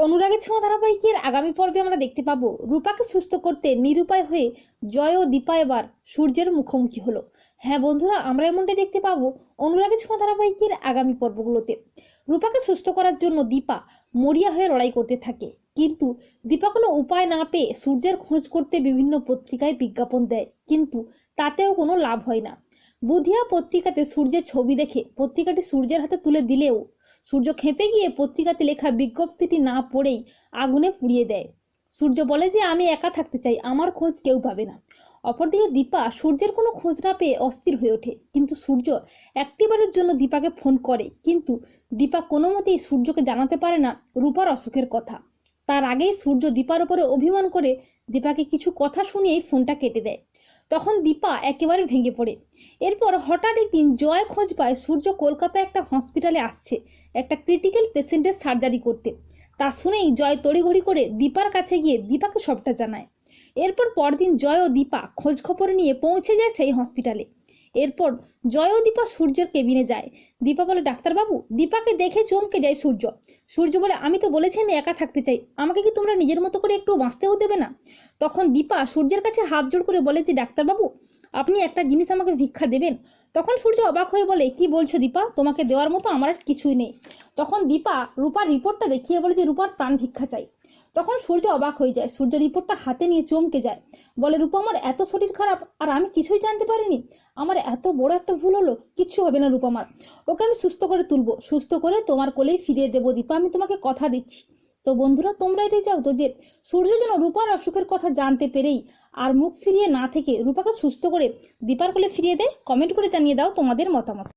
অনুরাগের ছোঁয়া ধারাবাহিকের আগামী পর্বে আমরা দেখতে পাবো রূপাকে সুস্থ করতে নিরুপায় হয়ে জয় ও দীপা এবার সূর্যের মুখোমুখি হলো। হ্যাঁ বন্ধুরা, আমরা এমনটাই দেখতে পাবো অনুরাগের ছোঁয়া ধারাবাহিকের আগামী পর্বগুলোতে। রূপাকে সুস্থ করার জন্য দীপা মরিয়া হয়ে লড়াই করতে থাকে। কিন্তু দীপা কোনো উপায় না পেয়ে সূর্যের খোঁজ করতে বিভিন্ন পত্রিকায় বিজ্ঞাপন দেয়। কিন্তু তাতেও কোনো লাভ হয় না। বুধিয়া পত্রিকাতে সূর্যের ছবি দেখে পত্রিকাটি সূর্যের হাতে তুলে দিলেও সূর্য খেপে গিয়ে পত্রিকাতে লেখা বিজ্ঞপ্তিটি না পড়েই আগুনে পুড়িয়ে দেয়। সূর্য বলে যে, আমি একা থাকতে চাই, আমার খোঁজ কেউ পাবে না। অপরদিকে দীপা সূর্যের কোনো খোঁজ না পেয়ে অস্থির হয়ে ওঠে। কিন্তু সূর্য একটিবারের জন্য দীপাকে ফোন করে। কিন্তু দীপা কোনো মতেই সূর্যকে জানাতে পারে না রূপার অসুখের কথা। তার আগেই সূর্য দীপার উপরে অভিমান করে দীপাকে কিছু কথা শুনিয়েই ফোনটা কেটে দেয়। তখন দীপা একেবারে ভেঙে পড়ে। এরপর হঠাৎ একদিন জয় খোঁজ পায় সূর্য কলকাতায় একটা হসপিটালে আসছে, একটা ক্রিটিক্যাল পেশেন্টের সার্জারি করতে। তা শুনেই জয় তড়িঘড়ি করে দীপার কাছে গিয়ে দীপাকে সবটা জানায়। এরপর পরদিন জয় ও দীপা খোঁজ খবর নিয়ে পৌঁছে যায় সেই হসপিটালে এরপর জয় দীপা সূর্যের কেবিনে যায়। দীপা বলে, ডাক্তারবাবু, দীপাকে দেখে চমকে যায় সূর্য। সূর্য বলে, আমি তো বলেছি আমি একা থাকতে চাই। আমাকে কি তোমরা নিজের মতো করে একটু বাঁচতেও দেবে না? তখন দীপা সূর্যের কাছে হাত জোড় করে বলে, যে ডাক্তারবাবু, আপনি একটা জিনিস আমাকে ভিক্ষা দেবেন? তখন সূর্য অবাক হয়ে বলে, কি বলছো দীপা? তোমাকে দেওয়ার মতো আমার আর কিছুই নেই। তখন দীপা রূপার রিপোর্টটা দেখিয়ে বলে যে, রূপার প্রাণ ভিক্ষা চাই। তখন সূর্য অবাক হয়ে যায়। সূর্য রিপোর্টটা হাতে নিয়ে চমকে যায়। বলে, রূপা, আমার এত শরীর খারাপ আর আমি কিছুই জানতে পারিনি। আমার এত বড় একটা ভুল হলো। কিচ্ছু হবে না রূপা আমার ওকে আমি সুস্থ করে তুলবো। সুস্থ করে তোমার কোলেই ফিরিয়ে দেবো, দীপা। আমি তোমাকে কথা দিচ্ছি। তো বন্ধুরা, তোমরা এটাই চাও তো যে, সূর্য যেন রূপার অসুখের কথা জানতে পেরেই আর মুখ ফিরিয়ে না থেকে রূপাকে সুস্থ করে দীপার কোলে ফিরিয়ে দেয় কমেন্ট করে জানিয়ে দাও তোমাদের মতামত।